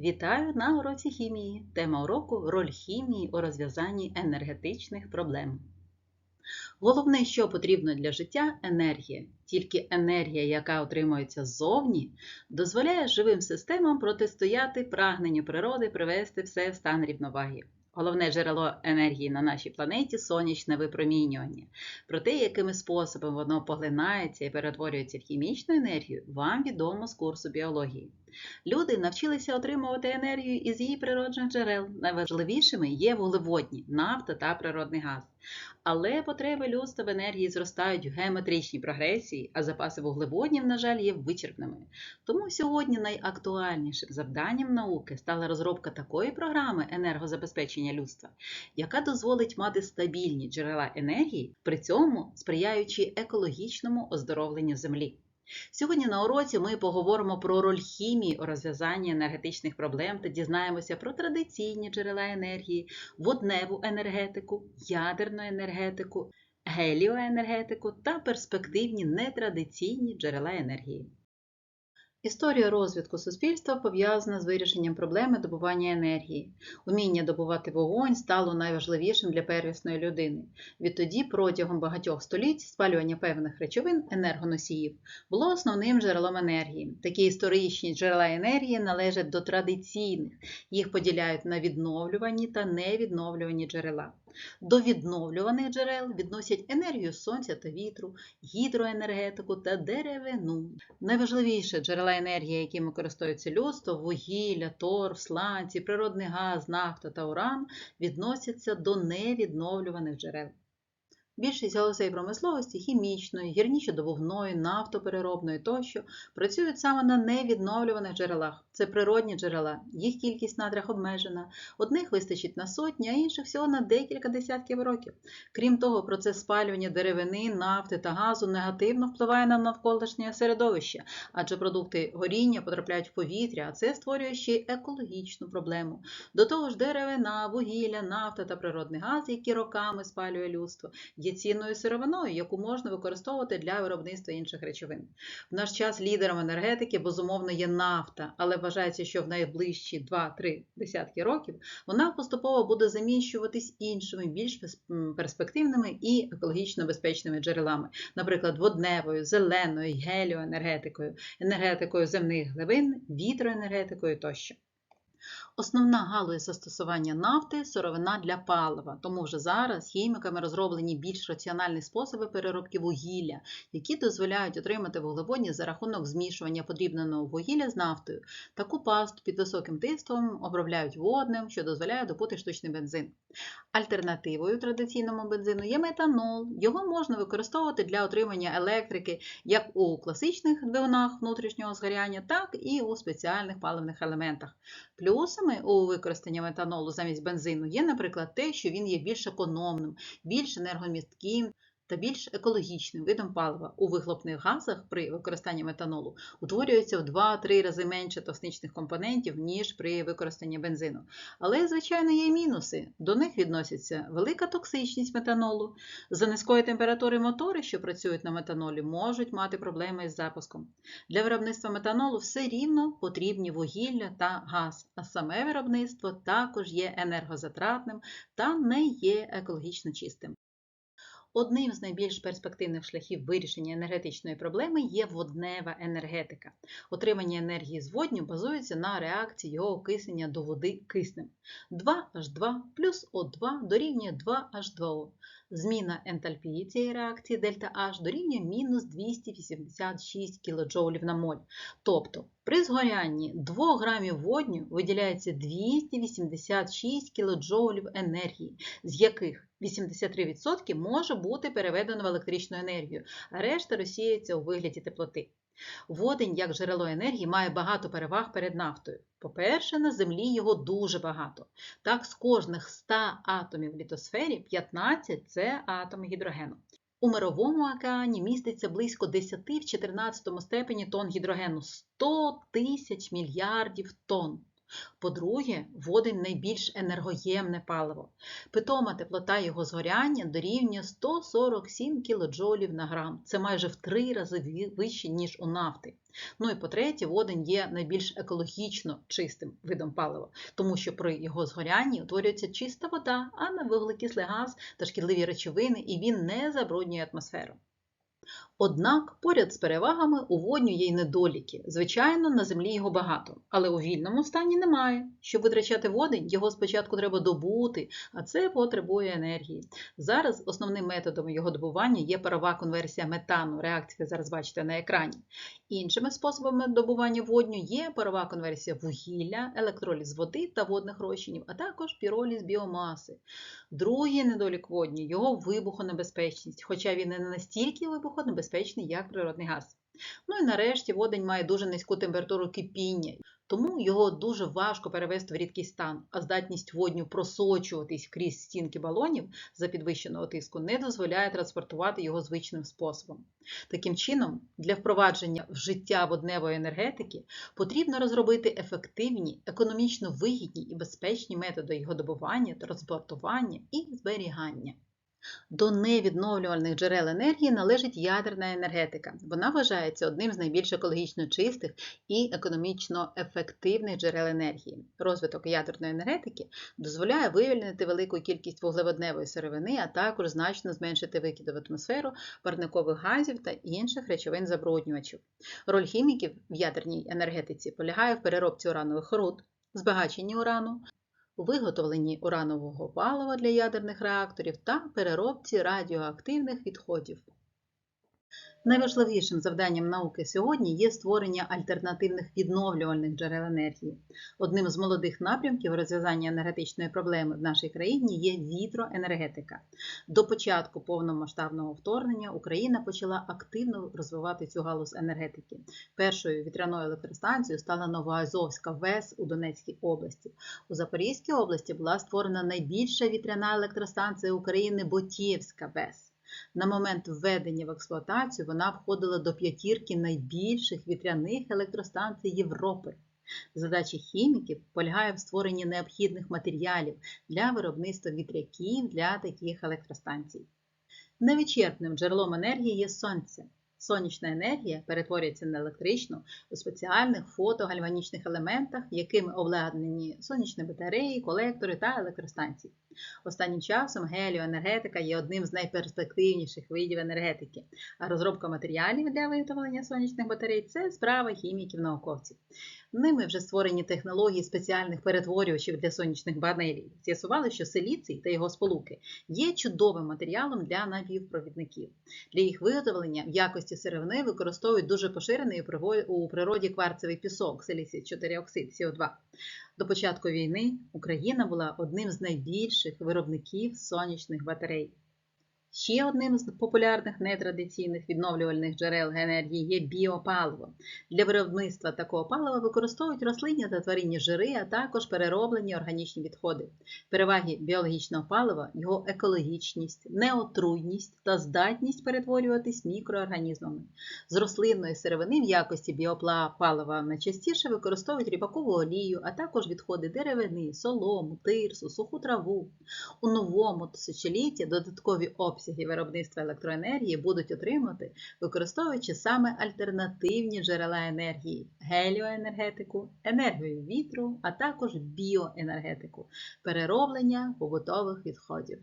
Вітаю на уроці хімії. Тема уроку роль хімії у розв'язанні енергетичних проблем. Головне, що потрібно для життя енергія. Тільки енергія, яка отримується ззовні, дозволяє живим системам протистояти прагненню природи привести все в стан рівноваги. Головне джерело енергії на нашій планеті сонячне випромінювання. Про те, якими способами воно поглинається і перетворюється в хімічну енергію, вам відомо з курсу біології. Люди навчилися отримувати енергію із її природних джерел. Найважливішими є вуглеводні, нафта та природний газ. Але потреби людства в енергії зростають в геометричній прогресії, а запаси вуглеводнів, на жаль, є вичерпними. Тому сьогодні найактуальнішим завданням науки стала розробка такої програми енергозабезпечення людства, яка дозволить мати стабільні джерела енергії, при цьому сприяючи екологічному оздоровленню землі. Сьогодні на уроці ми поговоримо про роль хімії у розв'язанні енергетичних проблем та дізнаємося про традиційні джерела енергії, водневу енергетику, ядерну енергетику, геліоенергетику та перспективні нетрадиційні джерела енергії. Історія розвитку суспільства пов'язана з вирішенням проблеми добування енергії. Уміння добувати вогонь стало найважливішим для первісної людини. Відтоді, протягом багатьох століть, спалювання певних речовин енергоносіїв було основним джерелом енергії. Такі історичні джерела енергії належать до традиційних, їх поділяють на відновлювані та невідновлювані джерела. До відновлюваних джерел відносять енергію сонця та вітру, гідроенергетику та деревину. Найважливіше джерела енергії, якими користується людство, вугілля, торф, сланці, природний газ, нафта та уран, відносяться до невідновлюваних джерел. Більшість галузей промисловості хімічної, гірнічо-добувної, нафтопереробної тощо працюють саме на невідновлюваних джерелах. Це природні джерела, їх кількість надрах обмежена. Одних вистачить на сотні, а інших всього на декілька десятків років. Крім того, процес спалювання деревини, нафти та газу негативно впливає на навколишнє середовище, адже продукти горіння потрапляють в повітря, а це створює ще й екологічну проблему. До того ж, деревина, вугілля, нафта та природний газ, які роками спалює людство, є цінною сировиною, яку можна використовувати для виробництва інших речовин. В наш час лідером енергетики безумовно є нафта, але вважається, що в найближчі 2-3 десятки років вона поступово буде заміщуватись іншими, більш перспективними і екологічно безпечними джерелами, наприклад, водневою, зеленою, геліоенергетикою, енергетикою земних глибин, вітроенергетикою тощо. Основна галузь застосування нафти сировина для палива, тому вже зараз хіміками розроблені більш раціональні способи переробки вугілля, які дозволяють отримати вуглеводні за рахунок змішування подрібненого вугілля з нафтою. Таку пасту під високим тиском обробляють водним, що дозволяє добути штучний бензин. Альтернативою традиційному бензину є метанол. Його можна використовувати для отримання електрики як у класичних двигунах внутрішнього згоряння, так і у спеціальних паливних елементах. Плюсами у використанні метанолу замість бензину є, наприклад, те, що він є більш економним, більш енергомістким та більш екологічним видом палива. У вихлопних газах при використанні метанолу утворюється в 2-3 рази менше тосничних компонентів, ніж при використанні бензину. Але, звичайно, є мінуси. До них відносяться велика токсичність метанолу. За низької температури мотори, що працюють на метанолі, можуть мати проблеми із запуском. Для виробництва метанолу все рівно потрібні вугілля та газ, а саме виробництво також є енергозатратним та не є екологічно чистим. Одним з найбільш перспективних шляхів вирішення енергетичної проблеми є воднева енергетика. Отримання енергії з водню базується на реакції його окиснення до води киснем. 2H2 плюс О2 дорівнює 2H2O. Зміна ентальпії цієї реакції дельта H дорівнює мінус 286 кДж на моль. Тобто при згорянні 2 грамів водню виділяється 286 кДж енергії, з яких 83% може бути переведено в електричну енергію, а решта розсіється у вигляді теплоти. Водень, як джерело енергії, має багато переваг перед нафтою. По-перше, на Землі його дуже багато. Так, з кожних 100 атомів в літосфері 15 це атоми гідрогену. У Мировому океані міститься близько 10 в 14 степені тонн гідрогену 100 тисяч мільярдів тонн. По-друге, водень найбільш енергоємне паливо. Питома теплота його згоряння дорівнює 147 кДж на грам. Це майже в три рази вище, ніж у нафти. Ну і по-третє, водень є найбільш екологічно чистим видом палива, тому що при його згорянні утворюється чиста вода, а не вуглекислий газ та шкідливі речовини, і він не забруднює атмосферу. Однак поряд з перевагами у водню є й недоліки. Звичайно, на землі його багато, але у вільному стані немає. Щоб витрачати водень, його спочатку треба добути, а це потребує енергії. Зараз основним методом його добування є парова конверсія метану. Реакція зараз бачите на екрані. Іншими способами добування водню є парова конверсія вугілля, електроліз води та водних розчинів, а також піроліз біомаси. Другий недолік водню його вибухонебезпечність, хоча він і не настільки вибухонебезпечний, як природний газ. Ну і нарешті водень має дуже низьку температуру кипіння, тому його дуже важко перевести в рідкий стан, а здатність водню просочуватись крізь стінки балонів за підвищеного тиску не дозволяє транспортувати його звичним способом. Таким чином, для впровадження в життя водневої енергетики потрібно розробити ефективні, економічно вигідні і безпечні методи його добування, транспортування і зберігання. До невідновлювальних джерел енергії належить ядерна енергетика. Вона вважається одним з найбільш екологічно чистих і економічно ефективних джерел енергії. Розвиток ядерної енергетики дозволяє вивільнити велику кількість вуглеводневої сировини, а також значно зменшити викиди в атмосферу парникових газів та інших речовин забруднювачів. Роль хіміків в ядерній енергетиці полягає в переробці уранових руд, збагаченні урану, виготовленні уранового палива для ядерних реакторів та переробці радіоактивних відходів. Найважливішим завданням науки сьогодні є створення альтернативних відновлювальних джерел енергії. Одним з молодих напрямків розв'язання енергетичної проблеми в нашій країні є вітроенергетика. До початку повномасштабного вторгнення Україна почала активно розвивати цю галузь енергетики. Першою вітряною електростанцією стала Новоазовська ВЕС у Донецькій області. У Запорізькій області була створена найбільша вітряна електростанція України Ботєвська ВЕС. На момент введення в експлуатацію вона входила до п'ятірки найбільших вітряних електростанцій Європи. Задача хіміків полягає в створенні необхідних матеріалів для виробництва вітряків для таких електростанцій. Невичерпним джерелом енергії є сонце. Сонячна енергія перетворюється на електричну у спеціальних фотогальванічних елементах, якими обладнані сонячні батареї, колектори та електростанції. Останнім часом геліоенергетика є одним з найперспективніших видів енергетики, а розробка матеріалів для виготовлення сонячних батарей це справа хіміків-науковців. Ними вже створені технології спеціальних перетворювачів для сонячних панелей. З'ясували, що силіцій та його сполуки є чудовим матеріалом для напівпровідників. Для їх виготовлення в якості сировини використовують дуже поширений у природі кварцевий пісок, силіцій 4 оксид СО2. До початку війни Україна була одним з найбільших виробників сонячних батарей. Ще одним з популярних нетрадиційних відновлювальних джерел енергії є біопаливо. Для виробництва такого палива використовують рослинні та тваринні жири, а також перероблені органічні відходи. Переваги біологічного палива його екологічність, неотруйність та здатність перетворюватись мікроорганізмами. З рослинної сировини в якості біопалива найчастіше використовують ріпакову олію, а також відходи деревини, солому, тирсу, суху траву. У новому тисячолітті додаткові обсяги виробництва електроенергії будуть отримати, використовуючи саме альтернативні джерела енергії геліоенергетику, енергію вітру, а також біоенергетику, перероблення побутових відходів.